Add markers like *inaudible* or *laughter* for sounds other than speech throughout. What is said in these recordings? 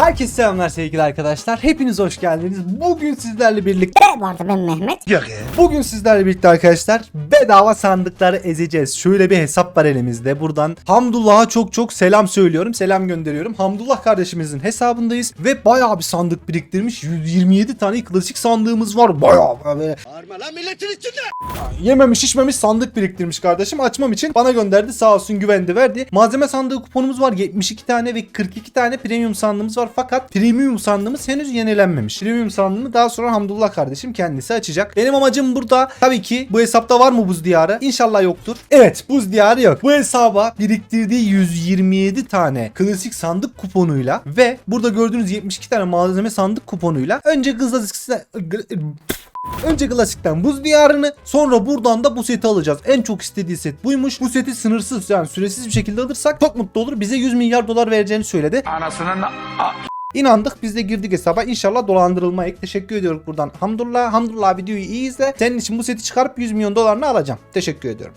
Herkese selamlar sevgili arkadaşlar. Hepiniz hoş geldiniz. Bugün sizlerle birlikte Bu arada ben Mehmet. Bugün sizlerle birlikte arkadaşlar bedava sandıkları ezeceğiz. Şöyle bir hesap var elimizde. Buradan Hamdullah'a çok çok selam söylüyorum. Selam gönderiyorum. Hamdullah kardeşimizin hesabındayız ve bayağı bir sandık biriktirmiş. 127 tane klasik sandığımız var. Bayağı böyle Bağırma lan milletin içinde. yememiş içmemiş sandık biriktirmiş kardeşim. Açmam için bana gönderdi. Sağ olsun güvendi verdi. Malzeme sandığı kuponumuz var. 72 tane ve 42 tane premium sandığımız var. Fakat premium sandığımız henüz yenilenmemiş. Premium sandığımı daha sonra Hamdullah kardeşim kendisi açacak. Benim amacım burada tabii ki bu hesapta var mı buz diyarı? İnşallah yoktur. Evet buz diyarı yok. Bu hesaba biriktirdiği 127 tane klasik sandık kuponuyla ve burada gördüğünüz 72 tane malzeme sandık kuponuyla önce klasik Önce klasikten buz diyarını sonra buradan da bu seti alacağız. En çok istediği set buymuş. Bu seti sınırsız yani süresiz bir şekilde alırsak çok mutlu olur. Bize 100 milyar dolar vereceğini söyledi. Anasının İnandık biz de girdik hesaba. İnşallah dolandırılmayız. Teşekkür ediyoruz buradan. Hamdullah. Hamdullah videoyu iyi izle. Senin için bu seti çıkarıp 100 milyon dolarını alacağım. Teşekkür ediyorum.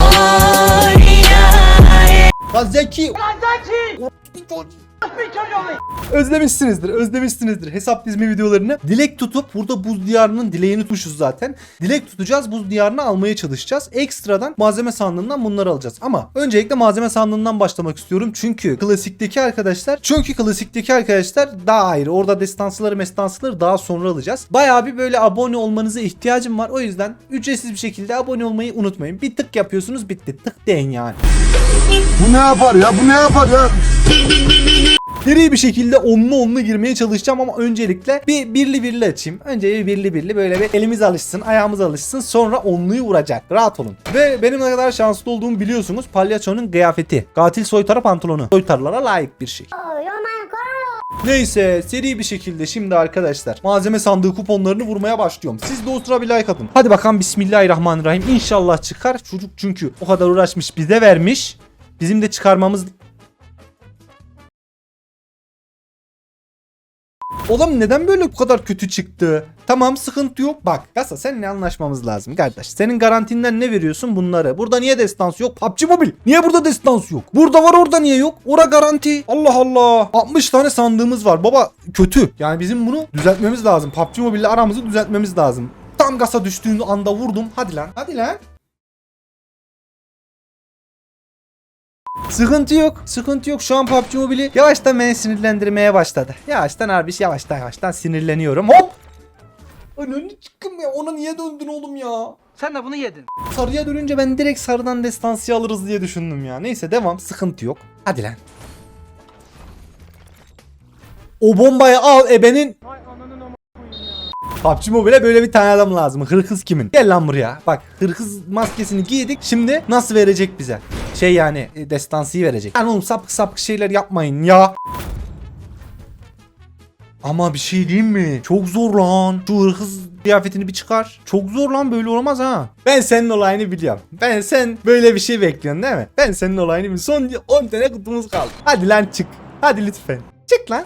Lan Zeki. Özlemişsinizdir, özlemişsinizdir hesap dizme videolarını. Dilek tutup burada buz diyarının dileğini tutmuşuz zaten. Dilek tutacağız, buz diyarını almaya çalışacağız. Ekstradan malzeme sandığından bunları alacağız. Ama öncelikle malzeme sandığından başlamak istiyorum. Çünkü klasikteki arkadaşlar, çünkü klasikteki arkadaşlar daha ayrı. Orada destansıları, mestansıları daha sonra alacağız. Bayağı bir böyle abone olmanıza ihtiyacım var. O yüzden ücretsiz bir şekilde abone olmayı unutmayın. Bir tık yapıyorsunuz bitti. Tık deyin yani. Bu ne yapar ya? Bu ne yapar ya? Seri bir şekilde onlu onlu girmeye çalışacağım ama öncelikle bir birli birli açayım. Önce bir birli birli böyle bir elimiz alışsın, ayağımız alışsın sonra onluyu vuracak. Rahat olun. Ve benim ne kadar şanslı olduğumu biliyorsunuz. Palyaçonun kıyafeti. Katil soytarı pantolonu. Soytarlara layık bir şey. Neyse seri bir şekilde şimdi arkadaşlar malzeme sandığı kuponlarını vurmaya başlıyorum. Siz de o sıra bir like atın. Hadi bakalım Bismillahirrahmanirrahim. İnşallah çıkar. Çocuk çünkü o kadar uğraşmış bize vermiş. Bizim de çıkarmamız Oğlum neden böyle bu kadar kötü çıktı? Tamam sıkıntı yok. Bak Gasa seninle anlaşmamız lazım kardeş. Senin garantinden ne veriyorsun bunları? Burada niye destans yok? PUBG Mobile. Niye burada destans yok? Burada var orada niye yok? Ora garanti. Allah Allah. 60 tane sandığımız var. Baba kötü. Yani bizim bunu düzeltmemiz lazım. PUBG Mobile ile aramızı düzeltmemiz lazım. Tam gasa düştüğün anda vurdum. Hadi lan. Hadi lan. Sıkıntı yok. Sıkıntı yok. Şu an PUBG Mobile'i yavaştan beni sinirlendirmeye başladı. Yavaştan abi yavaştan yavaştan sinirleniyorum. Hop! Ananı çıkım ya. Ona niye döndün oğlum ya? sen de bunu yedin. Sarıya dönünce ben direkt sarıdan destansiye alırız diye düşündüm ya. Neyse devam. Sıkıntı yok. Hadi lan. O bombayı al ebenin. PUBG Mobile'e böyle bir tane adam lazım. Hırkız kimin? Gel lan buraya. Bak hırkız maskesini giydik. Şimdi nasıl verecek bize? Şey yani e, destansiyi verecek. Lan oğlum sapık sapık şeyler yapmayın ya. Ama bir şey diyeyim mi? Çok zor lan. Şu hırkız kıyafetini bir çıkar. Çok zor lan böyle olmaz ha. Ben senin olayını biliyorum. Ben sen böyle bir şey bekliyorsun değil mi? Ben senin olayını biliyorum. Son 10 tane kutumuz kaldı. Hadi lan çık. Hadi lütfen. Çık lan.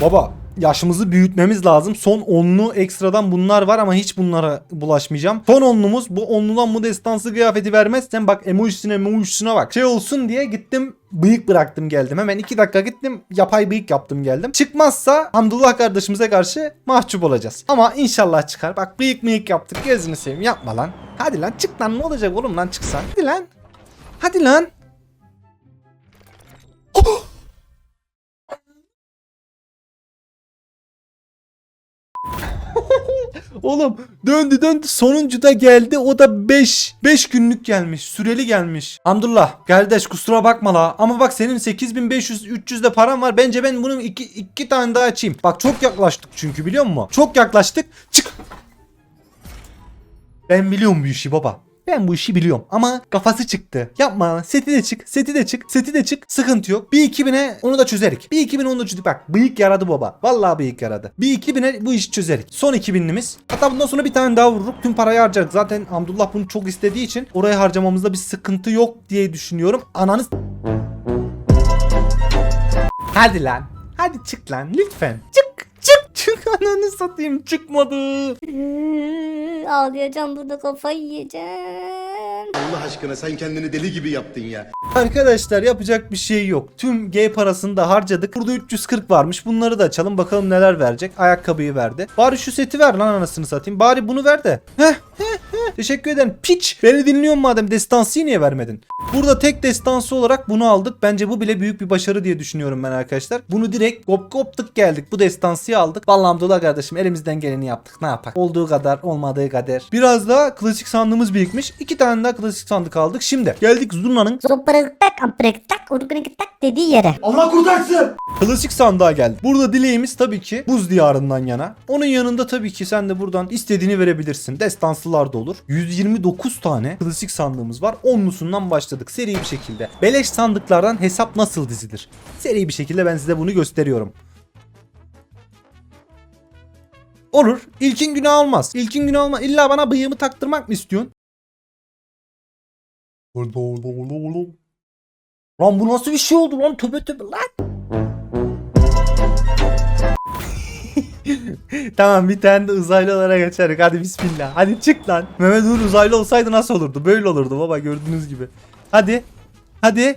Baba yaşımızı büyütmemiz lazım. Son onlu ekstradan bunlar var ama hiç bunlara bulaşmayacağım. Son onlumuz bu onludan bu destansı kıyafeti vermezsen bak emojisine emojisine bak. Şey olsun diye gittim bıyık bıraktım geldim. Hemen 2 dakika gittim yapay bıyık yaptım geldim. Çıkmazsa Hamdullah kardeşimize karşı mahcup olacağız. Ama inşallah çıkar. Bak bıyık mıyık yaptık gözünü seveyim yapma lan. Hadi lan çık lan ne olacak oğlum lan çıksan. Hadi lan. Hadi lan. Oğlum döndü döndü sonuncu da geldi o da 5 5 günlük gelmiş süreli gelmiş. Hamdullah kardeş kusura bakma la ama bak senin 8500 300 de param var bence ben bunun iki, iki tane daha açayım. Bak çok yaklaştık çünkü biliyor musun? Çok yaklaştık çık. Ben biliyorum bu işi baba. Ben bu işi biliyorum ama kafası çıktı. Yapma seti de çık seti de çık seti de çık sıkıntı yok. Bir 2000'e onu da çözerik. Bir 2000'e onu da çözerik. Bak bıyık yaradı baba. Vallahi bıyık yaradı. Bir 2000'e bu işi çözerik. Son 2000'limiz. Hatta bundan sonra bir tane daha vururuk. Tüm parayı harcarız. Zaten Hamdullah bunu çok istediği için oraya harcamamızda bir sıkıntı yok diye düşünüyorum. Ananız... Hadi lan. Hadi çık lan lütfen. Çık çık *laughs* çık ananı satayım çıkmadı. Ay, ağlayacağım burada kafayı yiyeceğim. Allah aşkına sen kendini deli gibi yaptın ya. Arkadaşlar yapacak bir şey yok. Tüm G parasını da harcadık. Burada 340 varmış. Bunları da açalım. Bakalım neler verecek. Ayakkabıyı verdi. Bari şu seti ver lan anasını satayım. Bari bunu ver de. Heh, heh. Teşekkür ederim. Piç. Beni dinliyorsun madem. Destansıyı niye vermedin? Burada tek destansı olarak bunu aldık. Bence bu bile büyük bir başarı diye düşünüyorum ben arkadaşlar. Bunu direkt kop koptuk geldik. Bu destansıyı aldık. Vallahi Abdullah kardeşim elimizden geleni yaptık. Ne yapak? Olduğu kadar olmadığı kadar. Biraz daha klasik sandığımız birikmiş. İki tane daha klasik sandık aldık. Şimdi geldik Zurna'nın dediği yere. Allah kurtarsın. Klasik sandığa geldik. Burada dileğimiz tabii ki buz diyarından yana. Onun yanında tabii ki sen de buradan istediğini verebilirsin. Destanslılar da olur. 129 tane klasik sandığımız var. Onlusundan başladık seri bir şekilde. Beleş sandıklardan hesap nasıl dizilir? Seri bir şekilde ben size bunu gösteriyorum. Olur. İlkin günah olmaz. İlkin günah olmaz. İlla bana bıyığımı taktırmak mı istiyorsun? Lan bu nasıl bir şey oldu lan? Töbe töbe lan. *laughs* tamam bir tane de uzaylılara geçerik. Hadi bismillah. Hadi çık lan. Mehmet Uğur uzaylı olsaydı nasıl olurdu? Böyle olurdu baba gördüğünüz gibi. Hadi. Hadi.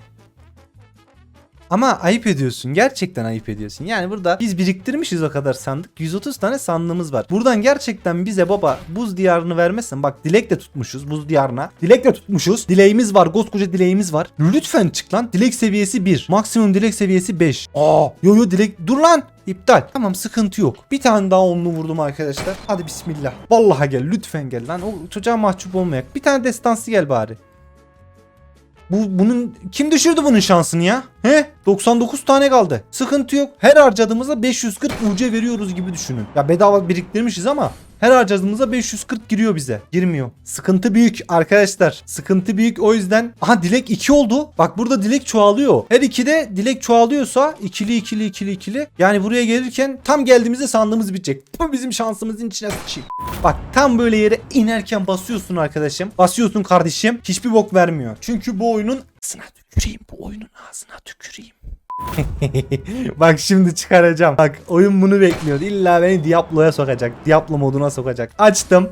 Ama ayıp ediyorsun. Gerçekten ayıp ediyorsun. Yani burada biz biriktirmişiz o kadar sandık. 130 tane sandığımız var. Buradan gerçekten bize baba buz diyarını vermezsen bak dilek de tutmuşuz buz diyarına. Dilek de tutmuşuz. Dileğimiz var. Koskoca dileğimiz var. Lütfen çık lan. Dilek seviyesi 1. Maksimum dilek seviyesi 5. Aa, yo yo dilek dur lan. İptal. Tamam sıkıntı yok. Bir tane daha onlu vurdum arkadaşlar. Hadi bismillah. Vallahi gel lütfen gel lan. O çocuğa mahcup olmayak. Bir tane destansı gel bari. Bu bunun kim düşürdü bunun şansını ya? He? 99 tane kaldı. Sıkıntı yok. Her harcadığımızda 540 UC veriyoruz gibi düşünün. Ya bedava biriktirmişiz ama her harcadığımızda 540 giriyor bize. Girmiyor. Sıkıntı büyük arkadaşlar. Sıkıntı büyük o yüzden. Aha dilek 2 oldu. Bak burada dilek çoğalıyor. Her ikide dilek çoğalıyorsa ikili ikili ikili ikili. Yani buraya gelirken tam geldiğimizde sandığımız bitecek. Bu bizim şansımızın içine sıçayım. Bak tam böyle yere inerken basıyorsun arkadaşım. Basıyorsun kardeşim. Hiçbir bok vermiyor. Çünkü bu oyunun ağzına tüküreyim. Bu oyunun ağzına tüküreyim. *laughs* Bak şimdi çıkaracağım. Bak oyun bunu bekliyor. İlla beni Diablo'ya sokacak. Diablo moduna sokacak. Açtım.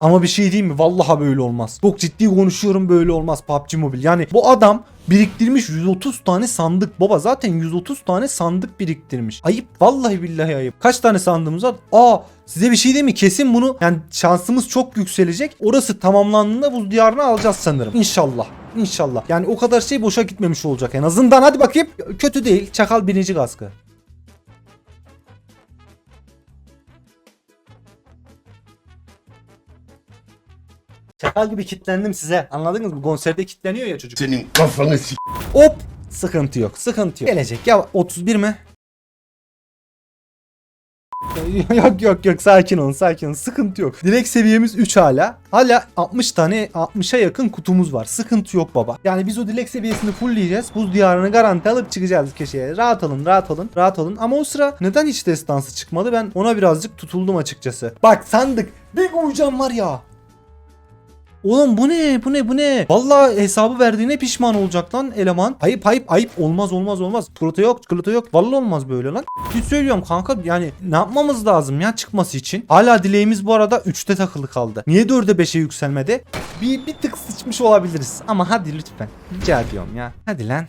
Ama bir şey diyeyim mi? Vallahi böyle olmaz. Çok ciddi konuşuyorum böyle olmaz PUBG Mobile. Yani bu adam biriktirmiş 130 tane sandık. Baba zaten 130 tane sandık biriktirmiş. Ayıp. Vallahi billahi ayıp. Kaç tane sandığımız var? Aa size bir şey diyeyim mi? Kesin bunu yani şansımız çok yükselecek. Orası tamamlandığında buz diyarını alacağız sanırım. İnşallah. İnşallah. Yani o kadar şey boşa gitmemiş olacak en azından. Hadi bakayım. Kötü değil. Çakal birinci kaskı. Çakal gibi kitlendim size. Anladınız mı? Konserde kitleniyor ya çocuk. Senin kafanı s**. Hop. Sıkıntı yok. Sıkıntı yok. Gelecek. Ya 31 mi? *laughs* yok yok yok sakin olun sakin olun sıkıntı yok. Dilek seviyemiz 3 hala. Hala 60 tane 60'a yakın kutumuz var. Sıkıntı yok baba. Yani biz o dilek seviyesini fullleyeceğiz. Buz diyarını garanti alıp çıkacağız köşeye. Rahat olun rahat olun rahat olun. Ama o sıra neden hiç destansı çıkmadı ben ona birazcık tutuldum açıkçası. Bak sandık bir koyacağım var ya. Oğlum bu ne? Bu ne? Bu ne? Vallahi hesabı verdiğine pişman olacak lan eleman. Ayıp ayıp ayıp. Olmaz olmaz olmaz. Çikolata yok çikolata yok. Vallahi olmaz böyle lan. Bir söylüyorum kanka yani ne yapmamız lazım ya çıkması için. Hala dileğimiz bu arada 3'te takılı kaldı. Niye 4'e 5'e yükselmedi? Bir, bir tık sıçmış olabiliriz. Ama hadi lütfen. Rica ediyorum ya. Hadi lan.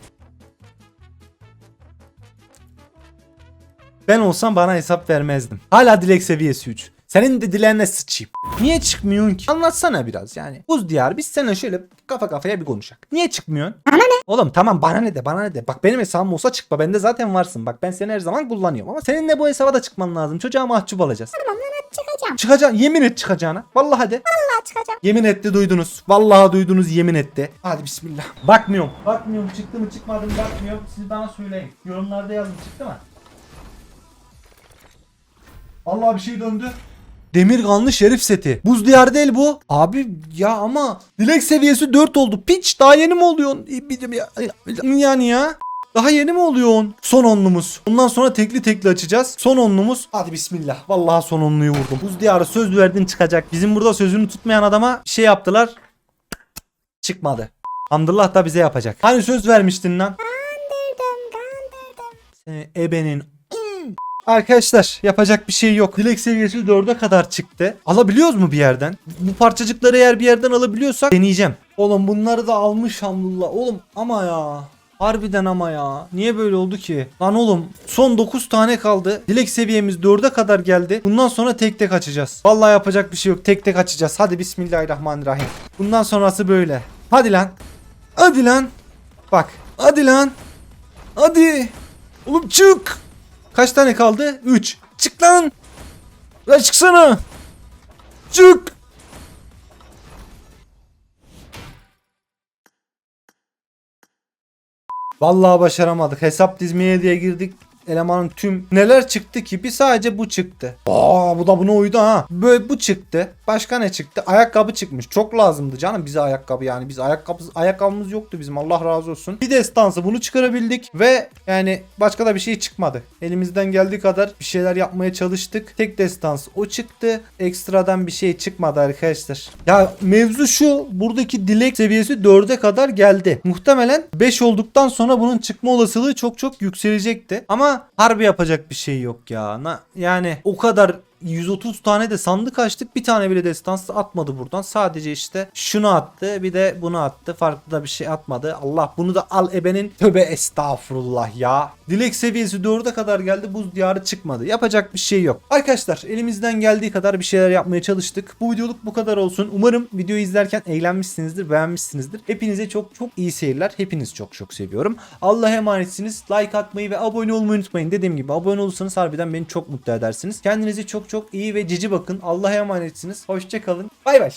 Ben olsam bana hesap vermezdim. Hala dilek seviyesi 3. Senin de dilenine sıçayım. Niye çıkmıyorsun ki? Anlatsana biraz yani. Buz diyar biz seninle şöyle kafa kafaya bir konuşak. Niye çıkmıyorsun? Bana ne? Oğlum tamam bana ne de bana ne de. Bak benim hesabım olsa çıkma. Bende zaten varsın. Bak ben seni her zaman kullanıyorum. Ama senin de bu hesaba da çıkman lazım. Çocuğa mahcup olacağız. Tamam lan hadi çıkacağım. Çıkacaksın. Yemin et çıkacağına. Vallahi hadi. Vallahi çıkacağım. Yemin etti duydunuz. Vallahi duydunuz yemin etti. Hadi bismillah. Bakmıyorum. Bakmıyorum çıktı mı çıkmadı mı bakmıyorum. Siz bana söyleyin. Yorumlarda yazın çıktı mı? Allah bir şey döndü. Demir kanlı şerif seti. Buz diyarı değil bu. Abi ya ama dilek seviyesi 4 oldu. Piç daha yeni mi oluyorsun? Yani ya. Daha yeni mi oluyorsun? Son onlumuz. Ondan sonra tekli tekli açacağız. Son onlumuz. Hadi bismillah. Vallahi son onluyu vurdum. Buz diyarı söz verdin çıkacak. Bizim burada sözünü tutmayan adama şey yaptılar. Çıkmadı. Hamdullah da bize yapacak. Hani söz vermiştin lan? Kandırdım kandırdım. Seni ebenin Arkadaşlar yapacak bir şey yok. Dilek seviyesi 4'e kadar çıktı. Alabiliyoruz mu bir yerden? Bu parçacıkları eğer bir yerden alabiliyorsak deneyeceğim. Oğlum bunları da almış hamdullah. Oğlum ama ya. Harbiden ama ya. Niye böyle oldu ki? Lan oğlum son 9 tane kaldı. Dilek seviyemiz 4'e kadar geldi. Bundan sonra tek tek açacağız. Vallahi yapacak bir şey yok. Tek tek açacağız. Hadi bismillahirrahmanirrahim. Bundan sonrası böyle. Hadi lan. Hadi lan. Bak. Hadi lan. Hadi. Oğlum çık. Kaç tane kaldı? 3. Çık lan. Lan çıksana. Çık. Vallahi başaramadık. Hesap dizmeye diye girdik. Elemanın tüm neler çıktı ki? Bir sadece bu çıktı. Aa bu da buna uydu ha. Böyle bu çıktı. Başka ne çıktı? Ayakkabı çıkmış. Çok lazımdı canım bize ayakkabı yani. Biz ayakkabı ayakkabımız yoktu bizim. Allah razı olsun. Bir destansı bunu çıkarabildik ve yani başka da bir şey çıkmadı. Elimizden geldiği kadar bir şeyler yapmaya çalıştık. Tek destans o çıktı. Ekstradan bir şey çıkmadı arkadaşlar. Ya mevzu şu. Buradaki dilek seviyesi 4'e kadar geldi. Muhtemelen 5 olduktan sonra bunun çıkma olasılığı çok çok yükselecekti. Ama harbi yapacak bir şey yok ya. Yani o kadar 130 tane de sandık açtık. Bir tane bile destans atmadı buradan. Sadece işte şunu attı. Bir de bunu attı. Farklı da bir şey atmadı. Allah bunu da al ebenin. Töbe estağfurullah ya. Dilek seviyesi 4'e kadar geldi. Buz diyarı çıkmadı. Yapacak bir şey yok. Arkadaşlar elimizden geldiği kadar bir şeyler yapmaya çalıştık. Bu videoluk bu kadar olsun. Umarım videoyu izlerken eğlenmişsinizdir, beğenmişsinizdir. Hepinize çok çok iyi seyirler. Hepiniz çok çok seviyorum. Allah'a emanetsiniz. Like atmayı ve abone olmayı unutmayın. Dediğim gibi abone olursanız harbiden beni çok mutlu edersiniz. Kendinize çok çok iyi ve cici bakın. Allah'a emanetsiniz. Hoşçakalın. Bay bay.